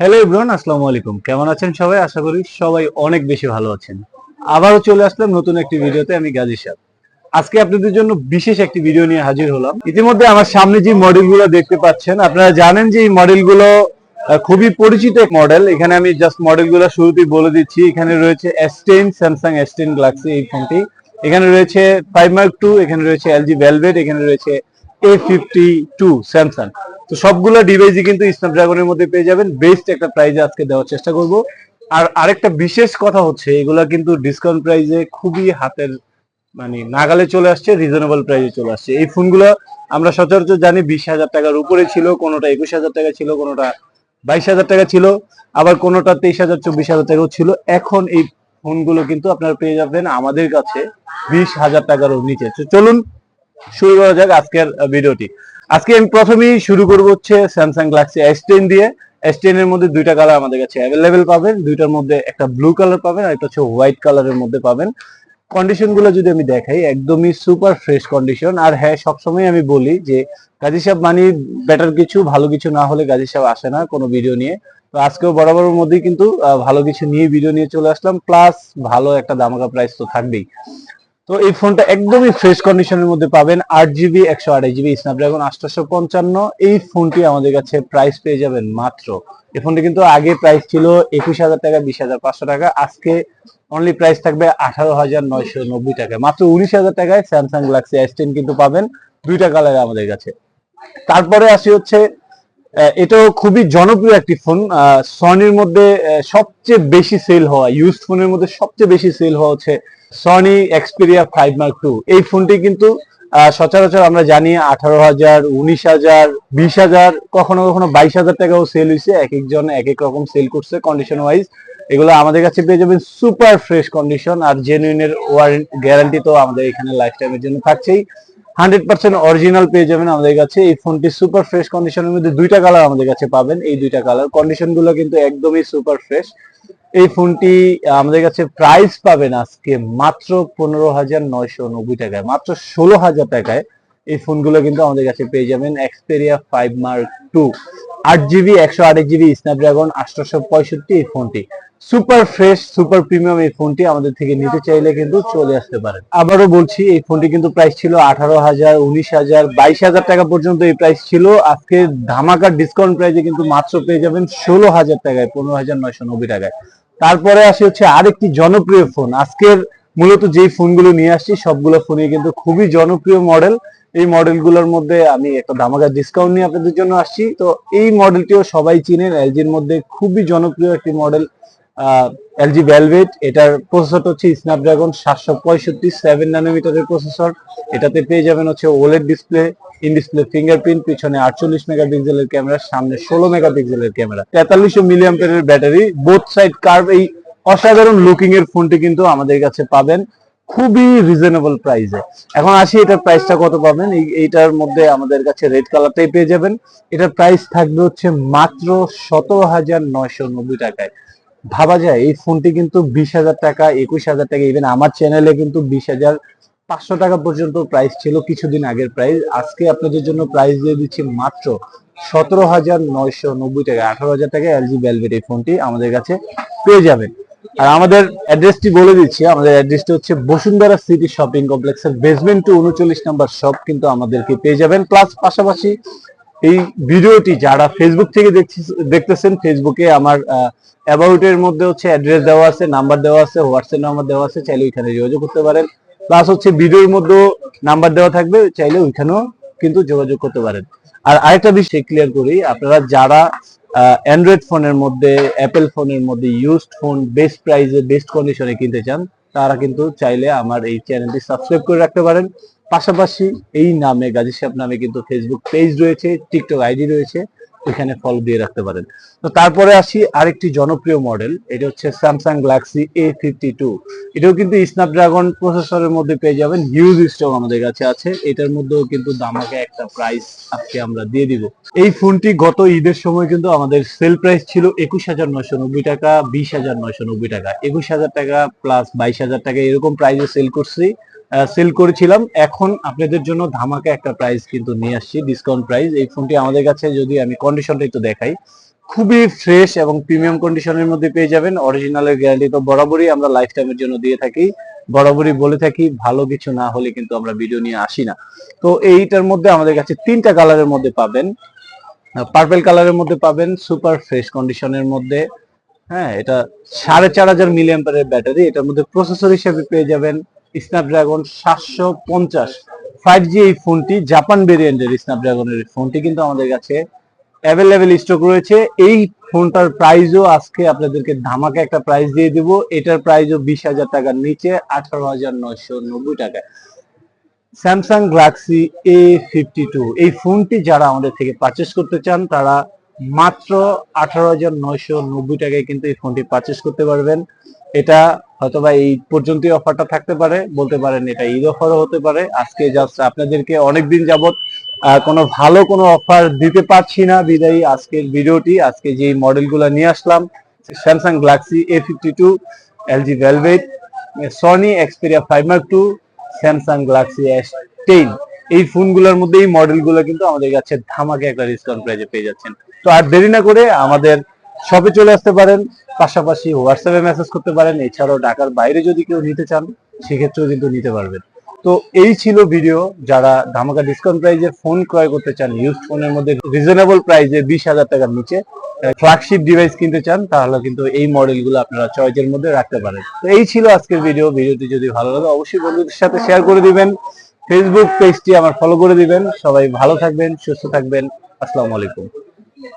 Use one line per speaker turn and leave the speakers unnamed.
Hello Ibran আসসালামু আলাইকুম। কেমন আছেন সবাই? আশা করি সবাই অনেক বেশি ভালো আছেন। আবারও চলে আসলাম নতুন একটি ভিডিওতে, আমি গাজী সাহ আজকে আপনাদের জন্য বিশেষ একটি ভিডিও নিয়ে হাজির হলাম। ইতিমধ্যে আমার সামনে যে মডেলগুলো দেখতে পাচ্ছেন, আপনারা জানেন যে এই মডেলগুলো খুবই পরিচিত এক মডেল। এখানে আমি জাস্ট মডেলগুলো শুরুতেই বলে দিচ্ছি। এখানে রয়েছে S ten Samsung S Galaxy এই ফোনটি এখানে রয়েছে ফাইভ মার্ক টু এখানে রয়েছে এলজি ভেলভেট এখানে রয়েছে এ ফিফটি টু স্যামসাং তো সবগুলো ডিভাইসই কিন্তু স্ন্যাপড্রাগনের মধ্যে পেয়ে যাবেন। বেস্ট একটা প্রাইজে আজকে দেওয়ার চেষ্টা করব। আর আরেকটা বিশেষ কথা হচ্ছে, এগুলা কিন্তু ডিসকাউন্ট প্রাইজে খুবই হাতের মানে নাগালে চলে আসছে রিজনেবল প্রাইজে চলে আসছে। এই ফোনগুলো আমরা সচরাচর জানি বিশ হাজার টাকার উপরে ছিল, কোনোটা একুশ হাজার টাকা ছিল, কোনোটা বাইশ হাজার টাকা ছিল, আবার কোনোটা তেইশ হাজার, চব্বিশ হাজার টাকাও ছিল। এখন এই ফোনগুলো কিন্তু আপনারা পেয়ে যাবেন আমাদের কাছে বিশ হাজার টাকারও নিচে। চলুন, শুরু করা যাক আজকের ভিডিওটি আজকে আমি প্রথমেই শুরু করব হচ্ছে স্যামসাং গ্যালাক্সি এস টেন দিয়ে। এস টেন এর মধ্যে দুইটা কালার আমাদের কাছে অ্যাভেলেবেল পাবেন। দুইটার মধ্যে একটা ব্লু কালার পাবেন আর একটা হচ্ছে হোয়াইট কালারের মধ্যে পাবেন। কন্ডিশনগুলো যদি আমি দেখাই, একদমই সুপার ফ্রেশ কন্ডিশন আর হ্যাঁ সবসময় আমি বলি যে গাজী সাহেব মানে বেটার কিছু, ভালো কিছু না হলে গাজী সাহেব আসে না কোনো ভিডিও নিয়ে। তো আজকেও বরাবরের মধ্যেই কিন্তু ভালো কিছু নিয়ে ভিডিও নিয়ে চলে আসলাম। প্লাস ভালো একটা দামাকা প্রাইস তো থাকবেই। তো এই ফোনটা একদমই ফ্রেশ কন্ডিশনের মধ্যে পাবেন আট জিবি একশো আঠাশ জিবি স্ন্যাপড্রাগন আটশো পঞ্চান্ন। এই ফোনটি আমাদের কাছে প্রাইস পেয়ে যাবেন মাত্র। এই ফোনটি কিন্তু আগে প্রাইস ছিল একুশ হাজার টাকা, বিশ হাজার পাঁচশো টাকা। আজকে অনলি প্রাইস থাকবে আঠারো হাজার নয়শো নব্বই টাকা। মাত্র উনিশ হাজার টাকায় স্যামসাং গ্যালাক্সি এস টেন কিন্তু পাবেন দুইটা কালারে আমাদের কাছে। তারপরে আসি হচ্ছে এটাও খুবই জনপ্রিয় একটি ফোন সনির মধ্যে সবচেয়ে বেশি সেল হওয়া ইউজ ফোনের মধ্যে সবচেয়ে বেশি সেল হওয়া হচ্ছে Sony Xperia five mark two এই ফোনটি কিন্তু সচরাচর আমরা জানি আঠারো হাজার, উনিশ হাজার, বিশ হাজার, কখনো কখনো বাইশ হাজার টাকাও সেল হয়েছে, এক একজন এক এক রকম সেল করছে কন্ডিশন ওয়াইজ এগুলো আমাদের কাছে পেয়ে যাবেন সুপার ফ্রেশ কন্ডিশন আর জেনুইনের ওয়ারেন্টি গ্যারান্টি তো আমাদের এখানে লাইফ টাইমের জন্য থাকছেই। হান্ড্রেড পার্সেন্ট অরিজিনাল পেয়ে যাবেন আমাদের কাছে। এই ফোনটি সুপার ফ্রেশ কন্ডিশনের মধ্যে দুইটা কালার আমাদের কাছে পাবেন। এই দুইটা কালার। কন্ডিশনগুলো কিন্তু একদমই সুপার ফ্রেশ। এই ফোনটি আমাদের কাছে প্রাইস পাবেন আজকে মাত্র পনেরো হাজার নয়শো নব্বই টাকায়, মাত্র ষোলো হাজার টাকায়। এই ফোনগুলো কিন্তু আমাদের কাছে পেয়ে যাবেন এক্সপেরিয়া ফাইভ মার্ক টু আট জিবি একশো আট জিবি স্ন্যাপড্রাগন আঠারোশো পঁয়ষট্টি এই ফোনটি। সুপার ফ্রেশ সুপার প্রিমিয়াম এই ফোনটি আমাদের থেকে নিতে চাইলে কিন্তু চলে আসতে পারেন। আবারও বলছি, এই ফোনটি কিন্তু প্রাইস ছিল আঠারো হাজার, উনিশ হাজার, বাইশ হাজার টাকা পর্যন্ত এই প্রাইস ছিল। আজকে ধামাকা ডিসকাউন্ট প্রাইসে কিন্তু মাত্র পেয়ে যাবেন ষোলো হাজার টাকায়, পনেরো হাজার নয়শো নব্বই টাকায়। তারপরে আসে হচ্ছে আরেকটি জনপ্রিয় ফোন। আজকের মূলত যেই ফোনগুলো নিয়ে আসছি, সবগুলো ফোনই কিন্তু খুবই জনপ্রিয় মডেল এই মডেলগুলোর মধ্যে আমি একটা ধামাকা ডিসকাউন্ট নিয়ে আপনাদের জন্য আসছি। তো এই মডেলটিও সবাই চিনেন এলজির মধ্যে খুবই জনপ্রিয় একটি মডেল এলজি ভেলভেট এটার প্রসেসরটা হচ্ছে স্ন্যাপড্রাগন সাতশো পঁয়ষট্টি সেভেন ন্যানোমিটারের প্রসেসর এটাতে পেয়ে যাবেন হচ্ছে OLED display in display fingerprint পিছনে আটচল্লিশ মেগাপিক্সেলের ক্যামেরা সামনে ষোলো মেগাপিক্সেলের ক্যামেরা তেতাল্লিশশো মিলিয়াম্পের ব্যাটারি বোথ সাইড কার্ভ এই অসাধারণ লুকিং এর ফোনটি কিন্তু আমাদের কাছে পাবেন। খুবই রিজনেবল প্রাইসে এখন আসি, এটার প্রাইসটা কত পাবেন? এই- এইটার মধ্যে আমাদের কাছে রেড কালারটাই পেয়ে যাবেন। এটার প্রাইস থাকবে হচ্ছে মাত্র সতেরো হাজার নয়শো নব্বই টাকায়। ভাবা যায়, এই ফোনটি কিন্তু বিশ হাজার টাকা, একুশ হাজার টাকা ইভেন আমার চ্যানেলে কিন্তু বিশ হাজার পাঁচশো টাকা পর্যন্ত প্রাইস ছিল কিছুদিন আগের প্রাইস আজকে আপনাদের জন্য প্রাইস দিয়ে দিচ্ছি মাত্র সতেরো হাজার নয়শো নব্বই টাকা। আঠারো হাজার টাকা এলজি ভেলভেট এই ফোনটি আমাদের কাছে পেয়ে যাবেন। আর আমাদের অ্যাড্রেসটি বলে দিচ্ছি, আমাদের অ্যাড্রেসটি হচ্ছে বসুন্ধরা সিটি শপিং কমপ্লেক্সের বেসমেন্ট টু উনচল্লিশ নাম্বার শপ কিন্তু আমাদেরকে পেয়ে যাবেন। প্লাস পাশাপাশি এই ভিডিওটি যারা ফেসবুক থেকে দেখতেছেন ফেসবুকে আমার অ্যাবাউট এর মধ্যে হচ্ছে অ্যাড্রেস দেওয়া আছে নাম্বার দেওয়া আছে হোয়াটসঅ্যাপ নাম্বার দেওয়া আছে, চাইলে ওইখানে যোগাযোগ করতে পারেন। প্লাস হচ্ছে ভিডিওর মধ্যেও নাম্বার দেওয়া থাকবে, চাইলে ওইখানেও কিন্তু যোগাযোগ করতে পারেন। আর আরেকটা বিষয় ক্লিয়ার করি, আপনারা যারা অ্যান্ড্রয়েড ফোনের মধ্যে অ্যাপেল ফোনের মধ্যে ইউজড ফোন বেস্ট প্রাইসে বেস্ট কন্ডিশনে কিনতে চান, তারা কিন্তু চাইলে আমার এই চ্যানেলটি সাবস্ক্রাইব করে রাখতে পারেন। পাশাপাশি এই নামে, গাজী সাহেব নামে কিন্তু ফেসবুক পেজ রয়েছে টিকটক আইডি রয়েছে। ওইখানে ফলো দিয়ে রাখতে পারেন। তো তারপরে আসি আরেকটি জনপ্রিয় মডেল এটা হচ্ছে Samsung Galaxy A fifty two এটাও কিন্তু স্ন্যাপড্রাগন প্রসেসরের মধ্যে পেয়ে যাবেন হিউজ স্টক আমাদের কাছে আছে। এটার মধ্যেও কিন্তু দামাকে একটা প্রাইস আজকে আমরা দিয়ে দিব। এই ফোনটি গত ঈদের সময় কিন্তু আমাদের সেল প্রাইস ছিল একুশ হাজার নয়শো নব্বই টাকা, বিশ হাজার নয়শো নব্বই টাকা। একুশ হাজার টাকা প্লাস বাইশ হাজার টাকা এরকম প্রাইসে সেল করছি। সেল করেছিলাম। এখন আপনাদের জন্য ধামাকা একটা প্রাইস কিন্তু নিয়ে আসছি ডিসকাউন্ট প্রাইস এই ফোনটি আমাদের কাছে যদি আমি কন্ডিশনটা একটু দেখাই, খুবই ফ্রেশ এবং প্রিমিয়াম কন্ডিশনের মধ্যে পেয়ে যাবেন। অরিজিনালের গ্যারান্টি তো বরাবরই আমরা লাইফ টাইমের জন্য দিয়ে থাকি। বরাবরই বলে থাকি, ভালো কিছু না হলে কিন্তু আমরা ভিডিও নিয়ে আসি না। তো এইটার মধ্যে আমাদের কাছে তিনটা কালারের মধ্যে পাবেন। পার্পেল কালারের মধ্যে পাবেন সুপার ফ্রেশ কন্ডিশনের মধ্যে। হ্যাঁ এটা সাড়ে চার হাজার মিলি অ্যাম্পারের ব্যাটারি এটার মধ্যে প্রসেসর হিসেবে পেয়ে যাবেন। স্ন্যাপড্রাগন সাতশো পঞ্চাশ। ফাইভ জি এই ফোনটি জাপান ভেরিয়েন্টের স্ন্যাপড্রাগনের ফোনটি কিন্তু আমাদের কাছে অ্যাভেলেবেল স্টক রয়েছে। এই ফোনটার প্রাইসও আজকে আপনাদেরকে ধামাকে একটা প্রাইস দিয়ে দিব। এটার প্রাইসও বিশ হাজার টাকার নিচে আঠারো হাজার নয়শো নব্বই টাকায়। Samsung Galaxy A fifty two এই ফোনটি যারা আমাদের থেকে পারচেস করতে চান, তারা মাত্র আঠারো হাজার নয়শো নব্বই টাকায় কিন্তু এই ফোনটি পারচেস করতে পারবেন। এটা হয়তোবা এই পর্যন্তই অফারটা থাকতে পারে, বলতে পারেন এটা ঈদ অফারও হতে পারে। আজকে জাস্ট আপনাদেরকে অনেকদিন যাবত কোনো ভালো কোনো অফার দিতে পারছি না। বিদায়ী আজকের ভিডিওটি, আজকে যে মডেলগুলো নিয়ে আসলাম Samsung Galaxy A fifty two LG Velvet Sony Xperia five mark two Samsung Galaxy S ten এই ফোনগুলোর মধ্যে, এই মডেলগুলো কিন্তু আমাদের কাছে ধামাকে একটা ডিসকাউন্ট প্রাইজে পেয়ে যাচ্ছেন। তো আর দেরি না করে আমাদের শপে চলে আসতে পারেন, পাশাপাশি হোয়াটসঅ্যাপে মেসেজ করতে পারেন, এছাড়াও ঢাকার বাইরে যদি কেউ নিতে চান, সেক্ষেত্রেও কিন্তু নিতে পারবেন। তো এই ছিল ভিডিও যারা ধামাকা ডিসকাউন্ট প্রাইজে ফোন ক্রয় করতে চান ইউজ ফোনের মধ্যে রিজনেবল প্রাইজে বিশ হাজার টাকার নিচে ফ্ল্যাগশিপ ডিভাইস কিনতে চান, তাহলে কিন্তু এই মডেলগুলো আপনারা চয়েসের মধ্যে রাখতে পারেন। তো এই ছিল আজকের ভিডিও ভিডিওটি যদি ভালো লাগে, অবশ্যই বন্ধুদের সাথে শেয়ার করে দিবেন ফেসবুক পেজটি আমার ফলো করে দিবেন। সবাই ভালো থাকবেন, সুস্থ থাকবেন, আসসালামু আলাইকুম।